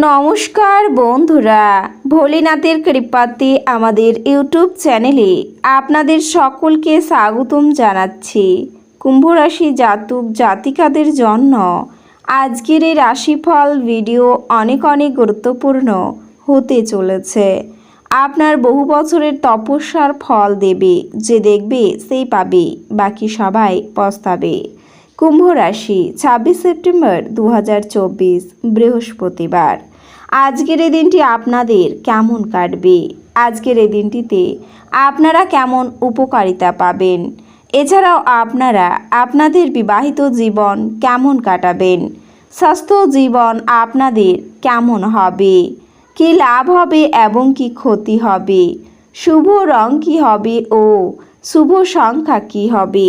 নমস্কার বন্ধুরা, ভোলেনাথের কৃপাতে আমাদের ইউটিউব চ্যানেলে আপনাদের সকলকে স্বাগতম জানাচ্ছি। কুম্ভ রাশি জাতক জাতিকাদের জন্য আজকের এই রাশিফল ভিডিও অনেক অনেক গুরুত্বপূর্ণ হতে চলেছে। আপনার বহু বছরের তপস্যার ফল দেবে, যে দেখবে সেই পাবে, বাকি সবাই পস্তাবে। কুম্ভ রাশি, ছাব্বিশ সেপ্টেম্বর দু হাজার চব্বিশ, বৃহস্পতিবার। আজকের এই দিনটি আপনাদের কেমন কাটবে? আজকের এই দিনটিতে আপনারা কেমন উপকারিতা পাবেন? এছাড়াও আপনারা আপনাদের বিবাহিত জীবন কেমন কাটাবেন? স্বাস্থ্য জীবন আপনাদের কেমন হবে? কি লাভ হবে এবং কি ক্ষতি হবে? শুভ রং কি হবে ও শুভ সংখ্যা কি হবে?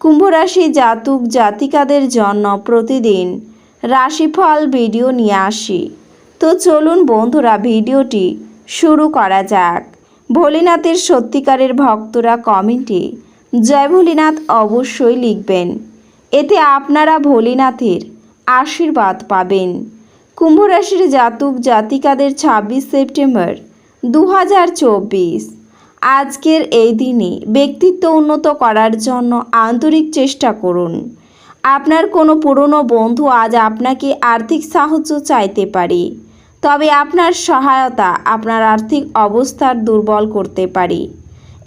কুম্ভরাশি জাতক জাতিকাদের জন্য প্রতিদিন রাশিফল ভিডিও নিয়ে আসি। তো চলুন বন্ধুরা, ভিডিওটি শুরু করা যাক। ভোলেনাথের সত্যিকারের ভক্তরা কমেন্টে জয় ভোলেনাথ অবশ্যই লিখবেন। এতে আপনারা ভোলেনাথের আশীর্বাদ পাবেন। কুম্ভরাশির জাতক জাতিকাদের ছাব্বিশ সেপ্টেম্বর দু হাজার চব্বিশ। আজকের এই দিনে ব্যক্তিত্ব উন্নত করার জন্য আন্তরিক চেষ্টা করুন। আপনার কোনো পুরনো বন্ধু আজ আপনাকে আর্থিক সাহায্য চাইতে পারে, তবে আপনার সহায়তা আপনার আর্থিক অবস্থার দুর্বল করতে পারে।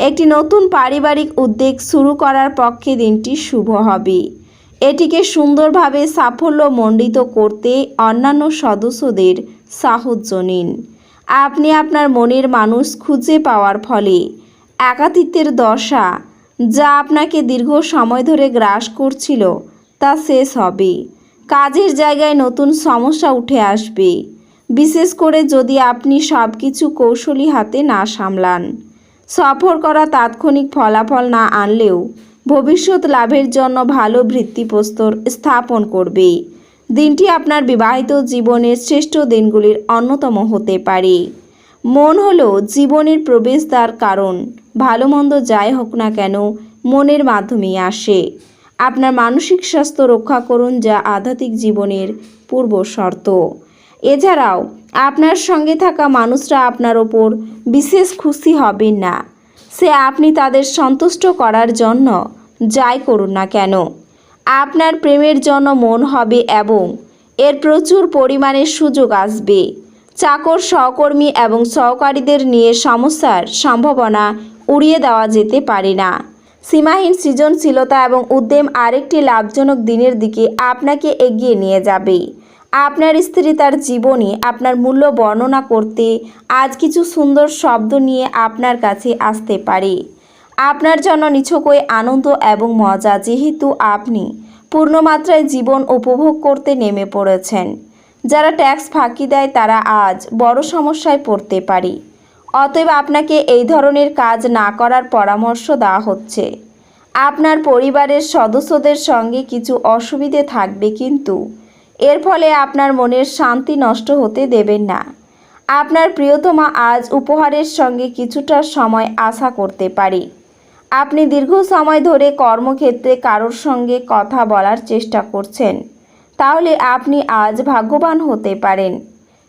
একটি নতুন পারিবারিক উদ্যোগ শুরু করার পক্ষে দিনটি শুভ হবে। এটিকে সুন্দরভাবে সাফল্যমণ্ডিত করতে অন্যান্য সদস্যদের সাহায্য নিন। আপনি আপনার মনের মানুষ খুঁজে পাওয়ার ফলে। একাতিত্বের দশা, যা আপনাকে দীর্ঘ সময় ধরে গ্রাস করছিল, তা শেষ হবে। কাজের জায়গায় নতুন সমস্যা উঠে আসবে। বিশেষ করে যদি আপনি সব কিছু কৌশলী হাতে না সামলান। সফর করা তাৎক্ষণিক ফলাফল না আনলেও ভবিষ্যৎ লাভের জন্য ভালো ভিত্তিপ্রস্তর স্থাপন করবে। দিনটি আপনার বিবাহিত জীবনের শ্রেষ্ঠ দিনগুলির অন্যতম হতে পারে। মন হলো জীবনের প্রবেশদ্বার কারণ। ভালো মন্দ যাই হোক না কেন, মনের মাধ্যমেই আসে। আপনার মানসিক স্বাস্থ্য রক্ষা করুন, যা আধ্যাত্মিক জীবনের পূর্ব শর্ত। এছাড়াও, আপনার সঙ্গে থাকা মানুষরা আপনার ওপর বিশেষ খুশি হবেন না। সে আপনি তাদের সন্তুষ্ট করার জন্য যাই করুন না কেন। আপনার প্রেমের জন্য মন হবে এবং এর প্রচুর পরিমাণে সুযোগ আসবে। চাকর, সহকর্মী এবং সহকারীদের নিয়ে সমস্যার সম্ভাবনা উড়িয়ে দেওয়া যেতে পারে না। সীমাহীন সৃজনশীলতা এবং উদ্যম আরেকটি লাভজনক দিনের দিকে আপনাকে এগিয়ে নিয়ে যাবে। আপনার স্ত্রী তার জীবনে আপনার মূল্য বর্ণনা করতে আজ কিছু সুন্দর শব্দ নিয়ে আপনার কাছে আসতে পারে। আপনার জন্য নিছকই আনন্দ এবং মজা যেহেতু আপনি পূর্ণমাত্রায় জীবন উপভোগ করতে নেমে পড়েছেন। যারা ট্যাক্স ফাঁকি দেয়, তারা আজ বড় সমস্যায় পড়তে পারে। অতএব আপনাকে এই ধরনের কাজ না করার পরামর্শ দেওয়া হচ্ছে। আপনার পরিবারের সদস্যদের সঙ্গে কিছু অসুবিধে থাকবে কিন্তু। এর ফলে আপনার মনের শান্তি নষ্ট হতে দেবেন না। আপনার প্রিয়তমা আজ উপহারের সঙ্গে কিছুটা সময় আশা করতে পারে। আপনি দীর্ঘ সময় ধরে কর্মক্ষেত্রে কারোর সঙ্গে কথা বলার চেষ্টা করছেন, তাহলে আপনি আজ ভাগ্যবান হতে পারেন।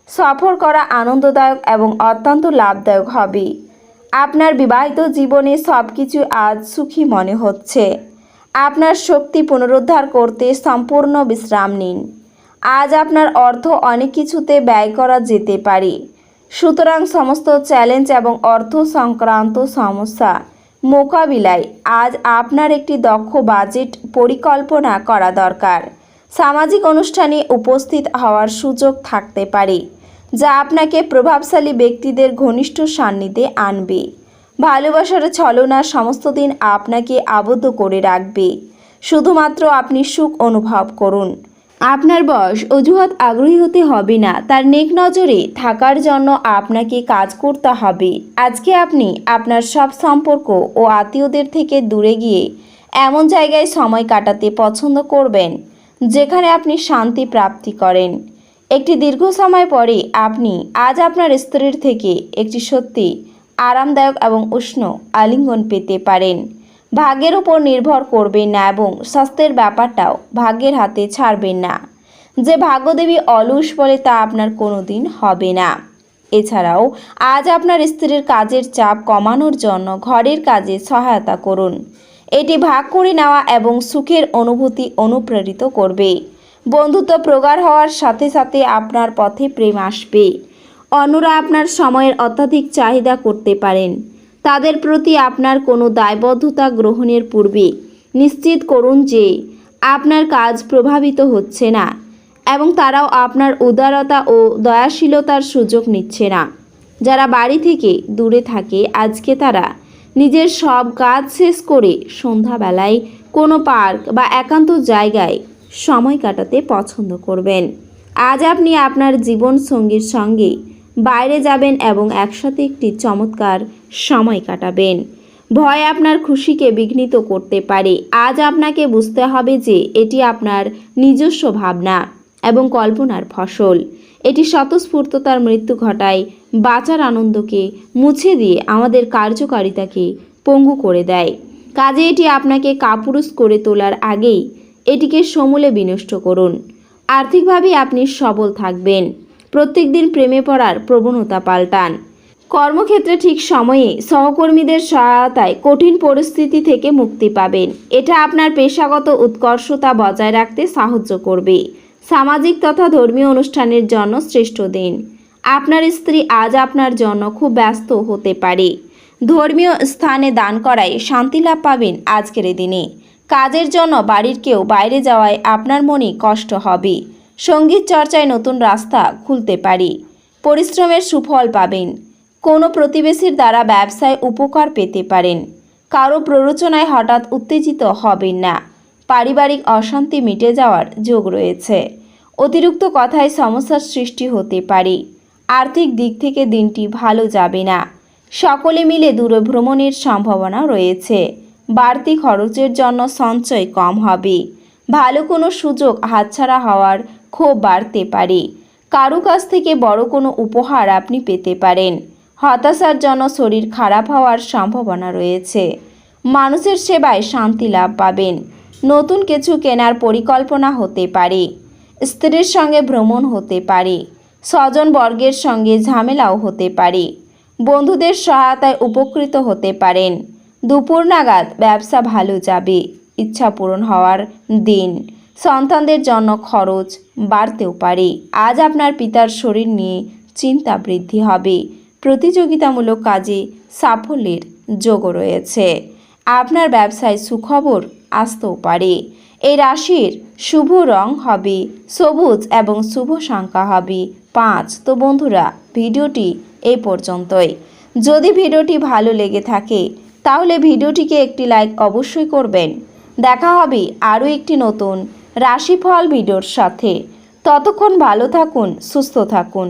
সফর করা আনন্দদায়ক এবং অত্যন্ত লাভদায়ক হবে। আপনার বিবাহিত জীবনে সব কিছু আজ সুখী মনে হচ্ছে। আপনার শক্তি পুনরুদ্ধার করতে সম্পূর্ণ বিশ্রাম নিন। আজ আপনার অর্থ অনেক কিছুতে ব্যয় করা যেতে পারে। সুতরাং সমস্ত চ্যালেঞ্জ এবং অর্থ সংক্রান্ত সমস্যা মোকাবিলায়। আজ আপনার একটি দক্ষ বাজেট পরিকল্পনা করা দরকার। সামাজিক অনুষ্ঠানে উপস্থিত হওয়ার সুযোগ থাকতে পারে, যা আপনাকে প্রভাবশালী ব্যক্তিদের ঘনিষ্ঠ সান্নিধ্যে আনবে। ভালোবাসার ছলনা সমস্ত দিন আপনাকে আবদ্ধ করে রাখবে। শুধুমাত্র আপনি সুখ অনুভব করুন। আপনার বয়স অজুহাত আগ্রহী হতে হবে না। তার নেক নজরে থাকার জন্য আপনাকে কাজ করতে হবে। আজকে আপনি আপনার সব সম্পর্ক ও আত্মীয়দের থেকে দূরে গিয়ে এমন জায়গায় সময় কাটাতে পছন্দ করবেন, যেখানে আপনি শান্তি প্রাপ্তি করেন। একটি দীর্ঘ সময় পরে আপনি আজ আপনার স্ত্রীর থেকে একটি সত্যি, আরামদায়ক এবং উষ্ণ আলিঙ্গন পেতে পারেন। ভাগ্যের উপর নির্ভর করবেন না এবং স্বাস্থ্যের ব্যাপারটাও ভাগ্যের হাতে ছাড়বেন না। যে ভাগ্যদেবী অলস বলে তা আপনার কোনো দিন হবে না। এছাড়াও আজ আপনার স্ত্রীর কাজের চাপ কমানোর জন্য ঘরের কাজে সহায়তা করুন। এটি ভাগ করে নেওয়া এবং সুখের অনুভূতি অনুপ্রেরিত করবে। বন্ধুত্ব প্রগাঢ় হওয়ার সাথে সাথে আপনার পথে প্রেম আসবে। অন্যরা আপনার সময়ের অত্যাধিক চাহিদা করতে পারেন। তাদের প্রতি আপনার কোনো দায়বদ্ধতা গ্রহণের পূর্বে নিশ্চিত করুন যে আপনার কাজ প্রভাবিত হচ্ছে না এবং তারাও আপনার উদারতা ও দয়াশীলতার সুযোগ নিচ্ছে না। যারা বাড়ি থেকে দূরে থাকে, আজকে তারা নিজের সব কাজ শেষ করে সন্ধ্যাবেলায় কোনো পার্ক বা একান্ত জায়গায় সময় কাটাতে পছন্দ করবেন। আজ আপনি আপনার জীবন সঙ্গীর সঙ্গে বাইরে যাবেন এবং একসাথে একটি চমৎকার সময় কাটাবেন। ভয় আপনার খুশিকে বিঘ্নিত করতে পারে। আজ আপনাকে বুঝতে হবে যে এটি আপনার নিজস্ব ভাবনা এবং কল্পনার ফসল। এটি স্বতঃস্ফূর্ততার মৃত্যু ঘটায়, বাঁচার আনন্দকে মুছে দিয়ে আমাদের কার্যকারিতাকে পঙ্গু করে দেয়। কাজে এটি আপনাকে কাপুরুষ করে তোলার আগেই এটিকে সমূলে বিনষ্ট করুন। আর্থিকভাবে আপনি সবল থাকবেন। প্রত্যেক দিন প্রেমে পড়ার প্রবণতা পাল্টান। কর্মক্ষেত্রে ঠিক সময়ে সহকর্মীদের সহায়তায় কঠিন পরিস্থিতি থেকে মুক্তি পাবেন। এটা আপনার পেশাগত উৎকর্ষতা বজায় রাখতে সাহায্য করবে। সামাজিক তথা ধর্মীয় অনুষ্ঠানের জন্য শ্রেষ্ঠ দিন। আপনার স্ত্রী আজ আপনার জন্য খুব ব্যস্ত হতে পারে। ধর্মীয় স্থানে দান করায় শান্তি লাভ পাবেন আজকের দিনে। কাজের জন্য বাড়ির কেউ বাইরে যাওয়ায় আপনার মনে কষ্ট হবে। সংগীত চর্চায় নতুন রাস্তা খুলতে পারে। পরিশ্রমের সুফল পাবেন। কোনো প্রতিবেশীর দ্বারা ব্যবসায় উপকার পেতে পারেন। কারও প্ররোচনায় হঠাৎ উত্তেজিত হবেন না। পারিবারিক অশান্তি মিটে যাওয়ার যোগ রয়েছে। অতিরিক্ত কথায় সমস্যার সৃষ্টি হতে পারে। আর্থিক দিক থেকে দিনটি ভালো যাবে না। সকলে মিলে দূরে ভ্রমণের সম্ভাবনা রয়েছে। বাড়তি খরচের জন্য সঞ্চয় কম হবে। ভালো কোনো সুযোগ হাতছাড়া হওয়ার ক্ষোভ বাড়তে পারে। কারও কাছ থেকে বড় কোনো উপহার আপনি পেতে পারেন। হতাশার জন্য শরীর খারাপ হওয়ার সম্ভাবনা রয়েছে। মানুষের সেবায় শান্তি লাভ পাবেন। নতুন কিছু কেনার পরিকল্পনা হতে পারে। স্ত্রীর সঙ্গে ভ্রমণ হতে পারে। স্বজন বর্গের সঙ্গে ঝামেলাও হতে পারে। বন্ধুদের সহায়তায় উপকৃত হতে পারেন। দুপুর নাগাদ ব্যবসা ভালো যাবে। ইচ্ছা পূরণ হওয়ার দিন। সন্তানদের জন্য খরচ বাড়তেও পারে। আজ আপনার পিতার শরীর নিয়ে চিন্তা বৃদ্ধি হবে। প্রতিযোগিতামূলক কাজে সাফল্যের যোগও রয়েছে। আপনার ব্যবসায় সুখবর আসতেও পারে। এই রাশির শুভ রং হবে সবুজ এবং শুভ সংখ্যা হবে পাঁচ। তো বন্ধুরা, ভিডিওটি এই পর্যন্তই। যদি ভিডিওটি ভালো লেগে থাকে, তাহলে ভিডিওটিকে একটি লাইক অবশ্যই করবেন। দেখা হবে আরও একটি নতুন রাশিফল ভিডিওর সাথে। ততক্ষণ ভালো থাকুন, সুস্থ থাকুন।